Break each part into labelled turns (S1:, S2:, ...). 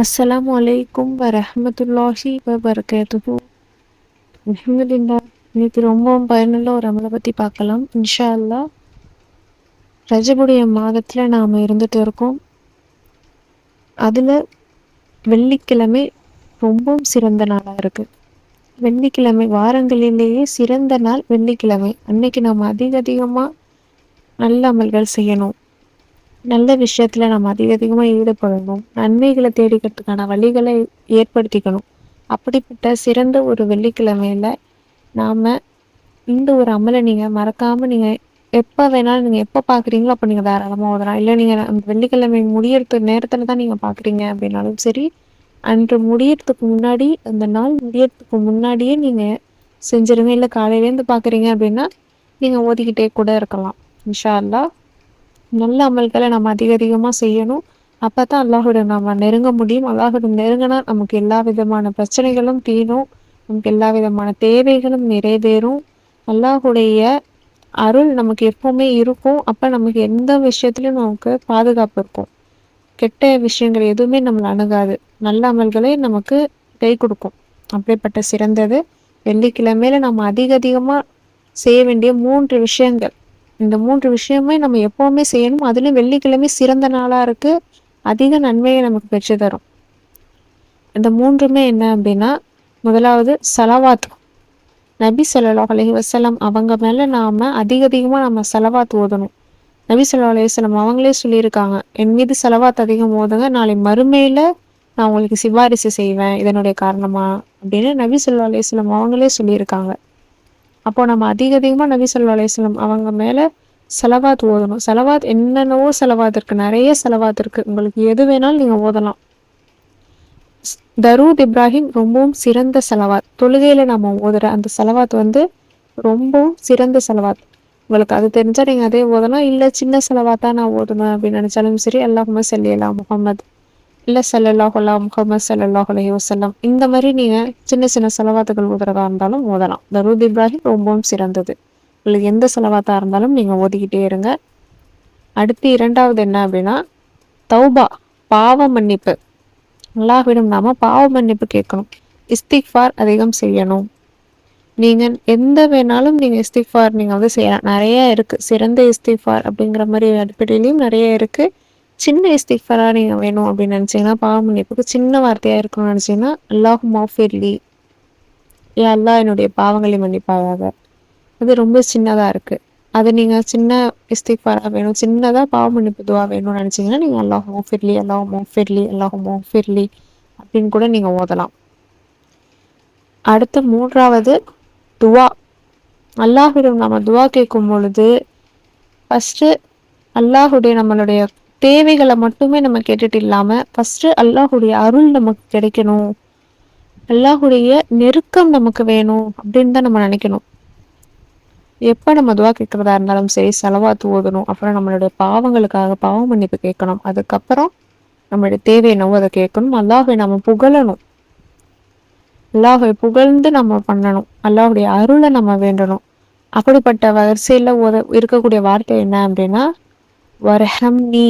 S1: அஸ்ஸலாமு அலைக்கும் வரஹமத்துல்லாஹி வபரகாத்துஹு அல்ஹம்துலில்லா இன்னைக்கு ரொம்பவும் பயனுள்ள ஒரு அமலை பற்றி பார்க்கலாம். இன்ஷா அல்லா ரஜபுடைய மாதத்தில் நாம் இருந்துட்டு இருக்கோம். அதில் வெள்ளிக்கிழமை ரொம்பவும் சிறந்த நாளாக இருக்குது வெள்ளிக்கிழமை வாரங்களிலேயே சிறந்த நாள் வெள்ளிக்கிழமை. அன்னைக்கு நாம் அதிக அதிகமாக நல்ல அமல்கள் செய்யணும். நல்ல விஷயத்தில் நம்ம அதிக அதிகமாக ஈடுபடணும். நன்மைகளை தேடிக்கிறதுக்கான வழிகளை ஏற்படுத்திக்கணும். அப்படிப்பட்ட சிறந்த ஒரு வெள்ளிக்கிழமையில் நாம் இந்த ஒரு அமலை நீங்கள் மறக்காமல் நீங்கள் எப்போ வேணாலும் நீங்கள் எப்போ பார்க்குறீங்களோ அப்போ நீங்கள் தாராளமாக ஓதலாம். இல்லை நீங்கள் அந்த வெள்ளிக்கிழமை முடியறது நேரத்தில் தான் நீங்கள் பார்க்குறீங்க அப்படின்னாலும் சரி அன்று முடியறதுக்கு முன்னாடி அந்த நாள் முடியறதுக்கு முன்னாடியே நீங்கள் செஞ்சிருங்க. இல்லை காலையிலேருந்து பார்க்குறீங்க அப்படின்னா நீங்கள் ஓதிக்கிட்டே கூட இருக்கலாம். இன்ஷா அல்லா நல்ல அமல்களை நம்ம அதிக அதிகமாக செய்யணும். அப்போ தான் அல்லாஹுடன் நம்ம நெருங்க முடியும். அல்லாஹுடன் நெருங்கினா நமக்கு எல்லா விதமான பிரச்சனைகளும் தீரும். நமக்கு எல்லா விதமான தேவைகளும் நிறைவேறும். அல்லாஹுடைய அருள் நமக்கு எப்பவுமே இருக்கும். அப்போ நமக்கு எந்த விஷயத்துலையும் நமக்கு பாதுகாப்பு இருக்கும். கெட்ட விஷயங்கள் எதுவுமே நம்மளை அணுகாது. நல்ல அமல்களே நமக்கு கை கொடுக்கும். அப்படிப்பட்ட சிறந்தது. வெள்ளிக்கிழமையில நம்ம அதிக அதிகமாக செய்ய வேண்டிய மூன்று விஷயங்கள். இந்த மூன்று விஷயமே நம்ம எப்போவுமே செய்யணும். அதுலேயும் வெள்ளிக்கிழமை சிறந்த நாளாக இருக்குது அதிக நன்மையை நமக்கு பெற்று தரும். இந்த மூன்றுமே என்ன அப்படின்னா முதலாவது சலவாத் நபி சொல்லா அலஹி வசலம் அவங்க மேலே நாம் அதிக அதிகமாக நம்ம செலவாத் ஓதணும். நபி சொல்லா அலையம் அவங்களே சொல்லியிருக்காங்க என் மீது செலவாத் அதிகம் ஓதுங்க. நாளை மறுமையில் நான் உங்களுக்கு சிபாரிசு செய்வேன். இதனுடைய காரணமாக அப்படின்னு நபி சொல்லா அலையம் அவங்களே சொல்லியிருக்காங்க. அப்போ நம்ம அதிக அதிகமாக நபி சொல்லா அலையம் அவங்க மேலே செலவாத் ஓதணும். செலவாத் என்னென்னவோ செலவாத் இருக்கு. நிறைய செலவாத் இருக்கு. உங்களுக்கு எது வேணாலும் நீங்கள் ஓதலாம். தரூத் இப்ராஹிம் ரொம்பவும் சிறந்த செலவாத். தொழுகையில் நம்ம ஓதுற அந்த செலவாத் வந்து ரொம்பவும் சிறந்த செலவாத். உங்களுக்கு அது தெரிஞ்சால் நீங்கள் அதே ஓதலாம். இல்லை சின்ன செலவாத்தான் நான் ஓதணும் அப்படின்னு நினச்சாலும் சரி எல்லாருமே செல்லியலாம் முகமது இல்லை செல்லல்லாஹுல்லா முகமது சல்லாஹ் அலஹி வசல்லாம் இந்த மாதிரி நீங்கள் சின்ன சின்ன செலவாத்துகள் ஊதுறதா இருந்தாலும் ஓதலாம். தரூத் இப்ராஹிம் ரொம்பவும் சிறந்தது. உங்களுக்கு எந்த செலவாத்தாக இருந்தாலும் நீங்கள் ஓதிக்கிட்டே இருங்க. அடுத்து இரண்டாவது என்ன அப்படின்னா தௌபா பாவ மன்னிப்பு. அல்லாஹ்விடம் நாம பாவ மன்னிப்பு கேட்கணும். இஸ்திக்ஃபார் அதிகம் செய்யணும். நீங்கள் எந்த வேணாலும் நீங்கள் இஸ்திக்ஃபார் நீங்கள் வந்து செய்யலாம். நிறைய இருக்குது சிறந்த இஸ்திக்ஃபார் அப்படிங்கிற மாதிரி அடிப்படையிலையும் நிறைய இருக்குது சின்ன இஸ்திக்ஃபராக நீங்கள் வேணும் அப்படின்னு நினச்சிங்கன்னா பாவமன்னிப்புக்கு சின்ன வார்த்தையாக இருக்கணும்னு நினச்சிங்கன்னா அல்லாஹ் மௌஃபிர்லி. ஏ அல்லா என்னுடைய பாவங்களை மன்னிப்பாக அது ரொம்ப சின்னதாக இருக்குது அது நீங்கள் சின்ன இஸ்திக்ஃபாராக வேணும் சின்னதாக பாவமன்னிப்பு துவா வேணும்னு நினச்சிங்கன்னா நீங்கள் அல்லாஹ் மோஃபிர்லி அல்லாஹ் மோஃபிர்லி அல்லாஹ் மோஃபிர்லி அப்படின்னு கூட நீங்கள் ஓதலாம். அடுத்த மூன்றாவது துவா. அல்லாஹிடம் நம்ம துவா கேட்கும் பொழுது ஃபஸ்ட்டு அல்லாஹுடைய நம்மளுடைய தேவைகளை மட்டுமே நம்ம கேட்டுட்டு இல்லாமல் ஃபஸ்ட்டு அல்லாஹுடைய அருள் நமக்கு கிடைக்கணும். அல்லாஹுடைய நெருக்கம் நமக்கு வேணும் அப்படின்னு தான் நம்ம நினைக்கணும். எப்போ நம்ம துவா கேட்குறதா இருந்தாலும் சரி செலவாத்து ஓதணும் அப்புறம் நம்மளுடைய பாவங்களுக்காக பாவ மன்னிப்பு கேட்கணும். அதுக்கப்புறம் நம்மளுடைய தேவை என்னவோ அதை கேட்கணும். அல்லாஹை நம்ம புகழணும். அல்லாஹை புகழ்ந்து நம்ம பண்ணணும். அல்லாஹுடைய அருளை நம்ம வேண்டணும். அப்படிப்பட்ட வரிசையில் உத இருக்கக்கூடிய வார்த்தை என்ன அப்படின்னா வரஹம் நீ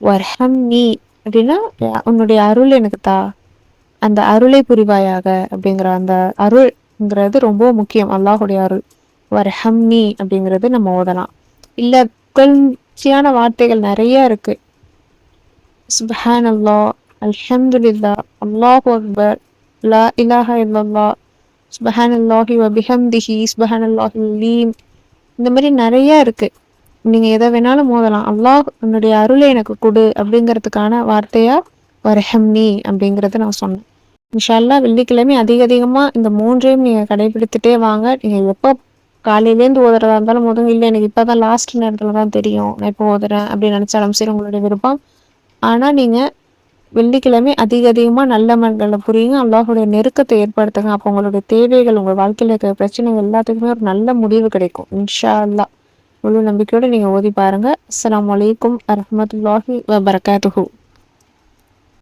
S1: வரஹம் நீ அப்படின்னா உன்னுடைய அருள் எனக்கு தா அந்த அருளை புரிவாயாக அப்படிங்கிற அந்த அருள்ங்கிறது ரொம்ப முக்கியம். அல்லாஹுடைய அருள். வரஹம் நீ அப்படிங்கிறது நம்ம ஓதலாம். இல்லை புகழ்ச்சியான வார்த்தைகள் நிறைய இருக்கு. சுபஹான் அல்லா அல்ஹம்துலில்லா அல்லாஹு அக்பர் லா இலாஹ இல்லல்லா சுபஹான் அல்லாஹி வபிஹம்திஹி சுபஹான் அல்லாஹி இந்த மாதிரி நிறைய இருக்குது நீங்கள் எதை வேணாலும் மோதலாம். அல்லாஹ் உன்னுடைய அருளை எனக்கு கொடு அப்படிங்கிறதுக்கான வார்த்தையா? வரஹம்னி அப்படிங்கிறத நான் சொன்னேன். இன்ஷால்லா வெள்ளிக்கிழமை அதிக அதிகமாக இந்த மூன்றையும் நீங்கள் கடைபிடித்துட்டே வாங்க. நீங்கள் எப்போ காலையிலேருந்து ஓதுறதா இருந்தாலும் மோதுங்க. இல்லை எனக்கு இப்போ தான் லாஸ்ட் நேரத்தில் தான் தெரியும். நான் இப்போ ஓதுறேன் அப்படின்னு நினச்சாலும் சரி உங்களுடைய விருப்பம். ஆனால் நீங்கள் வெள்ளிக்கிழமை அதிக அதிகமாக நல்ல மன்களை புரியுங்க. அல்லாஹுடைய நெருக்கத்தை ஏற்படுத்துங்க. அப்போ உங்களுடைய தேவைகள் உங்கள் வாழ்க்கையில் இருக்கிற பிரச்சனைகள் எல்லாத்துக்குமே ஒரு நல்ல முடிவு கிடைக்கும். இன்ஷா அல்லா முழு நம்பிக்கையோடு நீங்கள் ஓதி பாருங்கள் அஸ்லாம் வலைக்கம் வரமத்துல்லாஹி வபரகாத்துஹூ.